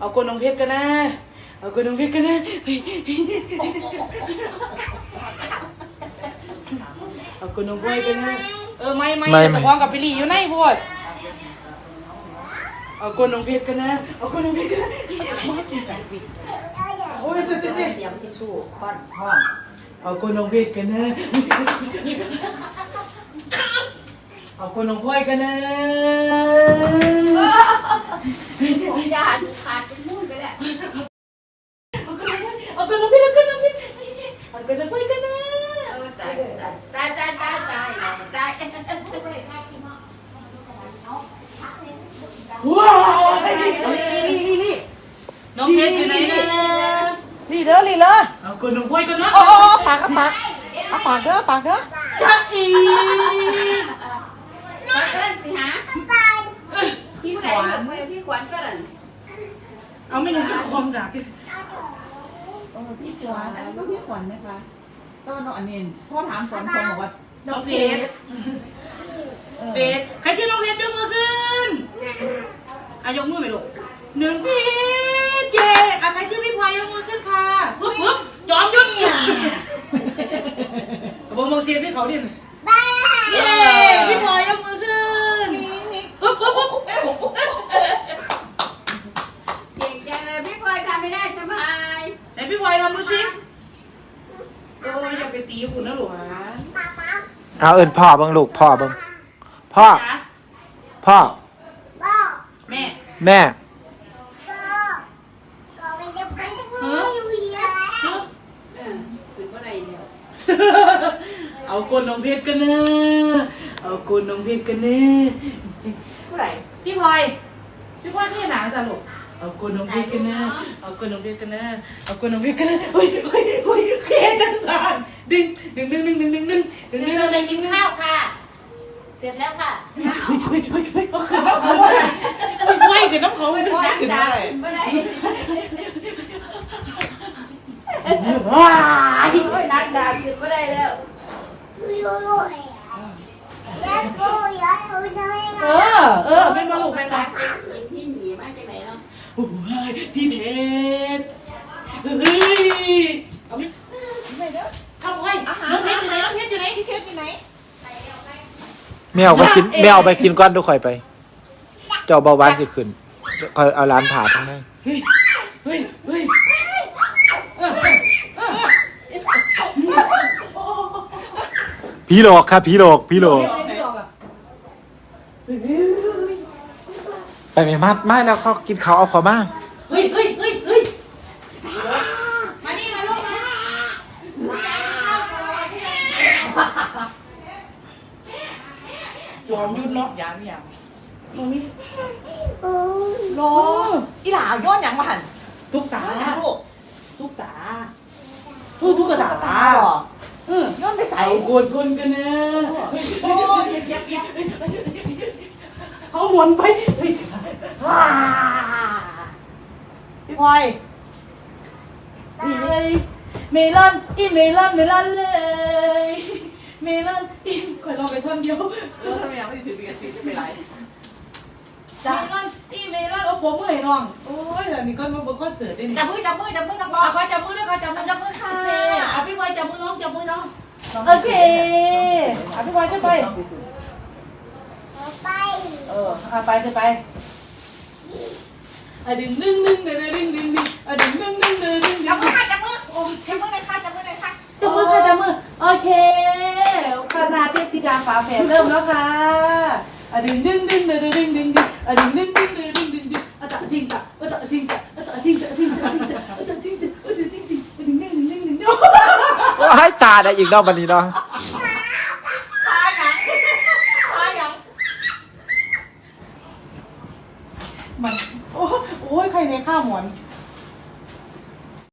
เอากวนน้องเพชรกันนะ เอากวนน้องเพชรกันนะ เอากวนน้องพลอยกันนะ เออไม่ไม่ไม่แต่ไม่พร้อมกับปิลี่อยู่ในพวด เอากวนน้องเพชรกันนะ เอากวนน้องเพชรกันนะโอ้ยเต้เต้เต้เตรียมทิชชู่ก้อนห้องเอากวนน้องเพชรกันนะ เอากวนน้องพลอยกันนะ ผมจะหันขาดเป็นมุ่นไปแหละ เอากวนน้องเพชรเอากวนน้องเพชรเอากวนน้องเพชรกันนะ เออตายตายตายตายตายตายตาย ว้าวนี่นี่นี่น้อง เพชรอยู่ไหนนะลีเด้อลีเลยเอากวนน้องพลอยกันนะโอ้ปากกับปากเอาปากเด้อปากเด้อจ้าอีมาเอิ้นสิฮะพี่ขวัญพี่ขวัญก็นั่นเอาไม่ยังก็ความรักโอ้พี่ขวัญอันนี้ก็พี่ขวัญนะคะต้นน้องอันนี้พ่อถามก่อนคนบอกว่าน้องเพชรเพชรใครชื่อน้องเพชรยกมือขึ้นอายกมือไหมลูกหนึ่งเพชรเย่อะใครชื่อพี่พลอยยกมือขึ้นค่ะปึ๊บปึ๊บยอมยุ่งเนี่ยบอกมอง เสียงให้เขาดิเย้พี่พลอยยกมือขึ้นปึ๊บปึ๊บปึ๊บเก่งจังเลยพี่พลอยทำไม่ได้ใช่ไหมไหนพี่พลอยทำดูสิโอ้ยอย่าไปตีคุณนะหลวงเอาเอินพ่อเบังลูกพ่อเบังพ่อจ๊ะพ่อ แม่ แม่ เออคือว่าอะไรเดียวเอาคนน้องเพชรกันนะเอาคนน้องเพชรกันนะผู้ใดพี่พลอยพี่พลอยที่หนังจ้ะลูกเอาคนน้องเพชรกันนะเอาคนน้องเพชรกันนะเอาคนน้องเพชรกันนะเฮ้ยเฮ้ยเฮ้ยเคจังสันดึงดึงดึงดึงดึงดึงดึงดึงดึงเราดึงไปกินข้าวค่ะ เสร็จแล้วค่ะเฮ้ยเฮ้ยเฮ้ยเฮ้ยเอาขึ้นน้ำเขาเลยไล่กับน้ำเขาไม่ได้นักขึ้นดาได้ไม่ได้ว้ายโอ้ยนักดาคือไม่ได้แล้ว เออ เออ เป็นมาลูกเป็นมาพี่หนีมาจากไหนเนาะโอ้ยพี่เพชรเฮ้ยเอาไปไม่เด้อทำไว้น้องเพชรอยู่ไหนน้องเพชรอยู่ไหนพี่เพชรอยู่ไหนแม่เอาไปกินแม่เอาไปกินก้อนทุกข่อยไป เจ้าเบาหวานสิขึ้นคอยเอาร้านผ่าทั้งนั้นเฮ้ยเฮ้ย เฮ้ยเออเออ ผีหลอกครับผีหลอกผีหลอกไม่หรอกไปไม่มัดไม่แล้วเขากินเขาเอาขามาเฮ้ยเฮ้ยเฮ้ยเฮ้ยมานี่มาลูกมายอมยุดเนาะยามยามมันมีโลอีหล่าย้อนหยังมาหันทุกตาลูกทุกตาเออทุกตาตาหรอ เออย้อนไปใส่เอากวนคนกันนะโอ้ยเย็บเย็บเย็บเขาหมุนไปเฮ้ยพี่พลอยเลยเมลอนอีเมลอนเมลอนเลย เมลอนอีคอยลองไปท่อนเดียวเออทำไมยังไม่ได้ถือเบียร์ถือจะเป็นไรเมลอนอีเมลอนเอาผมมือให้น้องโอ้ยเดี๋ยวนี้ก็มาบนคอนเสิร์ตได้นี่จับมือจับมือจับมือนักร้อเอางขอจับมือด้วยขอจับมือจับ โอเคเอาพี่บอยขึ้นไปเออเอาไปขึ้นไปอะดึงดึงดึงดึงดึงดึงดึงอะดึงดึงดึงดึงดึงจับมือค่ะจับมือโอ้ยจับมือเลยค่ะจับมือเลยค่ะจับมือค่ะจับมือ โอเคคณะเทพธิดาฝาแฝดเริ่มแล้วค่ะอะดึงดึงดึงดึงดึงดึงดึงอะดึงดึงดึงดึงดึงดึงดึงอะตะจิงตะอะตะจิง ได้อีกนอกบันนี้เนาะพาหยังพาหยังมันโอ้โอ้ยใครในข้าวหมอน